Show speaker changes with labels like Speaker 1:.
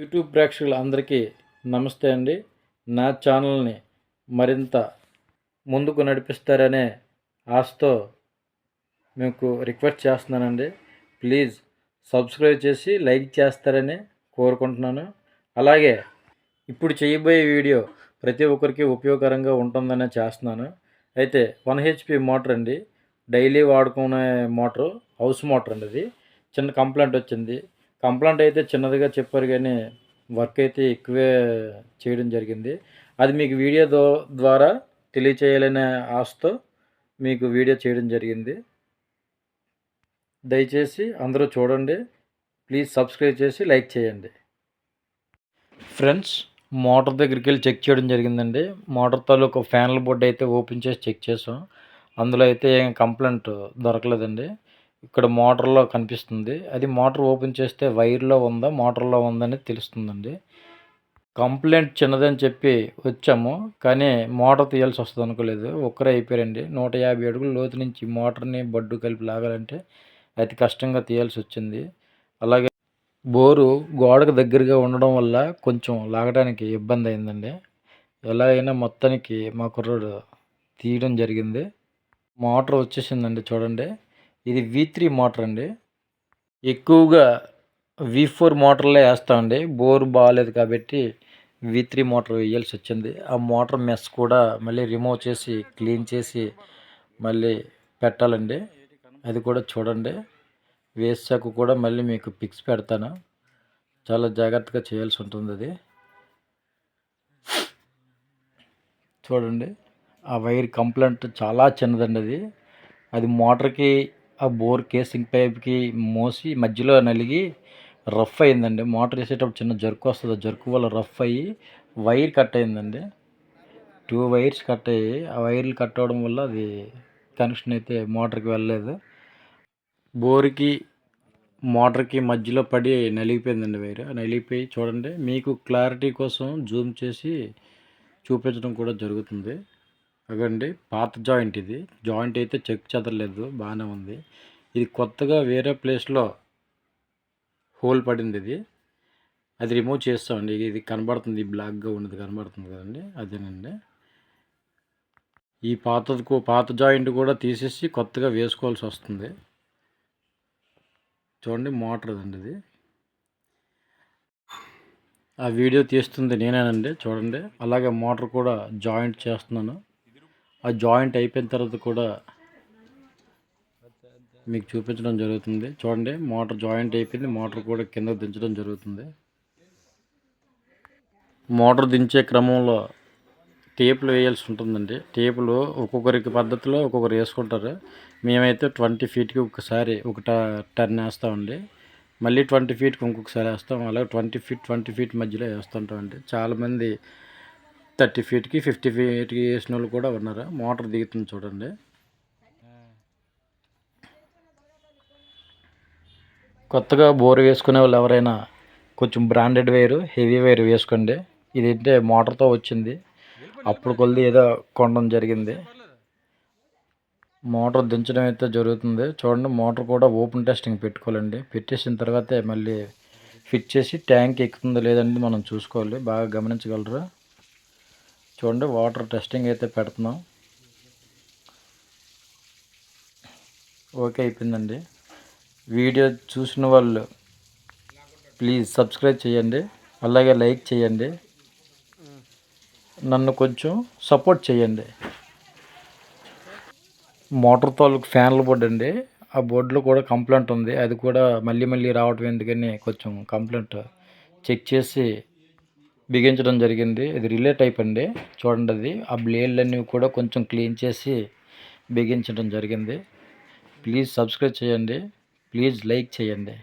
Speaker 1: YouTube ప్రేక్షకులందరికీ నమస్తే అండి. నా ఛానల్ని మరింత ముందుకు నడిపిస్తారనే ఆశతో మీకు రిక్వెస్ట్ చేస్తున్నానండి. ప్లీజ్ సబ్స్క్రైబ్ చేసి లైక్ చేస్తారని కోరుకుంటున్నాను. అలాగే ఇప్పుడు చేయబోయే వీడియో ప్రతి ఒక్కరికి ఉపయోగకరంగా ఉంటుందనే చేస్తున్నాను. అయితే వన్ హెచ్పి మోటార్ అండి. డైలీ వాడుకునే మోటారు హౌస్ మోటార్ అండి అది. చిన్న కంప్లైంట్ వచ్చింది. కంప్లైంట్ అయితే చిన్నదిగా చెప్పారు కానీ వర్క్ అయితే ఎక్కువే చేయడం జరిగింది. అది మీకు వీడియో దో- ద్వారా తెలియచేయాలనే ఆశతో మీకు వీడియో చేయడం జరిగింది. దయచేసి అందరూ చూడండి. ప్లీజ్ సబ్స్క్రైబ్ చేసి లైక్ చేయండి. ఫ్రెండ్స్ మోటార్ దగ్గరికి వెళ్ళి చెక్ చేయడం జరిగిందండి. మోటార్ తాలూకు ఫ్యాన్ల బోర్డు అయితే ఓపెన్ చేసి చెక్ చేసాం. అందులో అయితే ఏం కంప్లైంట్ దొరకలేదండి. ఇక్కడ మోటార్లో కనిపిస్తుంది. అది మోటార్ ఓపెన్ చేస్తే వైర్లో ఉందా మోటార్లో ఉందని తెలుస్తుందండి. కంప్లైంట్ చిన్నదని చెప్పి వచ్చాము. కానీ మోటార్ తీయాల్సి వస్తుంది అనుకోలేదు. ఒక్కరే అయిపోయారండి. నూట యాభై అడుగుల లోతు నుంచి మోటార్ని బడ్డు కలిపి లాగాలంటే అతి కష్టంగా తీయాల్సి వచ్చింది. అలాగే బోరు గోడకు దగ్గరగా ఉండడం వల్ల కొంచెం లాగడానికి ఇబ్బంది అయిందండి. ఎలా అయినా మొత్తానికి మా కుర్రాడు తీయడం జరిగింది. మోటార్ వచ్చేసిందండి చూడండి. ఇది వి త్రీ మోటార్ అండి. ఎక్కువగా వి ఫోర్ మోటార్లే వేస్తామండి బోర్ బాగాలేదు కాబట్టి వి త్రీ మోటార్ వేయాల్సి వచ్చింది. ఆ మోటార్ మెస్ కూడా మళ్ళీ రిమూవ్ చేసి క్లీన్ చేసి మళ్ళీ పెట్టాలండి. అది కూడా చూడండి. వేసాక కూడా మళ్ళీ మీకు పిక్స్ పెడతాను. చాలా జాగ్రత్తగా చేయాల్సి ఉంటుంది అది. చూడండి. ఆ వైర్ కంప్లైంట్ చాలా చిన్నదండి అది. అది మోటార్కి ఆ బోర్ కేసింగ్ పైప్కి మోసి మధ్యలో నలిగి రఫ్ అయిందండి. మోటార్ వేసేటప్పుడు చిన్న జరుకు వస్తుంది. ఆ వల్ల రఫ్ అయ్యి వైర్ కట్ అయిందండి. టూ వైర్స్ కట్ అయ్యి ఆ వైర్లు కట్ అవ్వడం వల్ల అది కనెక్షన్ అయితే మోటార్కి వెళ్ళలేదు. బోర్కి మోటార్కి మధ్యలో పడి నలిగిపోయిందండి వైర్. నలిగిపోయి చూడండి మీకు క్లారిటీ కోసం జూమ్ చేసి చూపించడం కూడా జరుగుతుంది. అదండి పాత జాయింట్ ఇది. జాయింట్ అయితే చెక్ చెదరలేదు బాగానే ఉంది. ఇది కొత్తగా వేరే ప్లేస్లో హోల్ పడింది ఇది. అది రిమూవ్ చేస్తామండి. ఇది కనబడుతుంది బ్లాక్గా ఉన్నది కనబడుతుంది కదండి. అదేనండి. ఈ పాతకు పాత జాయింట్ కూడా తీసేసి కొత్తగా వేసుకోవాల్సి వస్తుంది. చూడండి మోటార్ అండి ఇది. ఆ వీడియో తీస్తుంది నేనేనండి చూడండి. అలాగే మోటార్ కూడా జాయింట్ చేస్తున్నాను. ఆ జాయింట్ అయిపోయిన తర్వాత కూడా మీకు చూపించడం జరుగుతుంది. చూడండి మోటార్ జాయింట్ అయిపోయింది. మోటార్ కూడా కింద దించడం జరుగుతుంది. మోటార్ దించే క్రమంలో టేపులు వేయాల్సి ఉంటుందండి. టేపులు ఒక్కొక్కరికి పద్ధతిలో ఒక్కొక్కరు వేసుకుంటారు. మేమైతే ట్వంటీ ఫీట్కి ఒకసారి ఒక టర్న్ వేస్తామండి. మళ్ళీ ట్వంటీ ఫీట్కి ఇంకొకసారి వేస్తాం. అలాగే ట్వంటీ ఫీట్ ట్వంటీ ఫీట్ మధ్యలో వేస్తుంటామండి. చాలామంది థర్టీ ఫీట్కి ఫిఫ్టీ ఫీట్కి వేసిన వాళ్ళు కూడా ఉన్నారు? మోటార్ దిగుతుంది చూడండి. కొత్తగా బోర్ వేసుకునే వాళ్ళు ఎవరైనా కొంచెం బ్రాండెడ్ వైరు హెవీ వైర్ వేసుకోండి. ఇది అంటే మోటార్తో వచ్చింది. అప్పుడు కొద్ది ఏదో కొనడం జరిగింది. మోటార్ దించడం అయితే జరుగుతుంది. చూడండి మోటార్ కూడా ఓపెన్ టెస్టింగ్ పెట్టుకోవాలండి. పెట్టేసిన తర్వాతే మళ్ళీ ఫిట్ చేసి ట్యాంక్ ఎక్కుతుందో లేదని మనం చూసుకోవాలి. బాగా గమనించగలరు? చూడండి వాటర్ టెస్టింగ్ అయితే పెడుతున్నాం. ఓకే అయిపోయిందండి. వీడియో చూసిన వాళ్ళు ప్లీజ్ సబ్స్క్రైబ్ చేయండి అలాగే లైక్ చేయండి. నన్ను కొంచెం సపోర్ట్ చేయండి. మోటార్ తాలూకు ఫ్యాన్ల బోర్డు అండి ఆ బోర్డులో కూడా కంప్లైంట్ ఉంది. అది కూడా మళ్ళీ మళ్ళీ రావటం ఎందుకని కొంచెం కంప్లైంట్ చెక్ చేసి బిగించడం జరిగింది. ఇది రిలే టైప్ అండి. చూడండి అది. ఆ బ్లేడ్లన్నీ కూడా కొంచెం క్లీన్ చేసి బిగించడం జరిగింది. ప్లీజ్ సబ్స్క్రైబ్ చేయండి. ప్లీజ్ లైక్ చేయండి.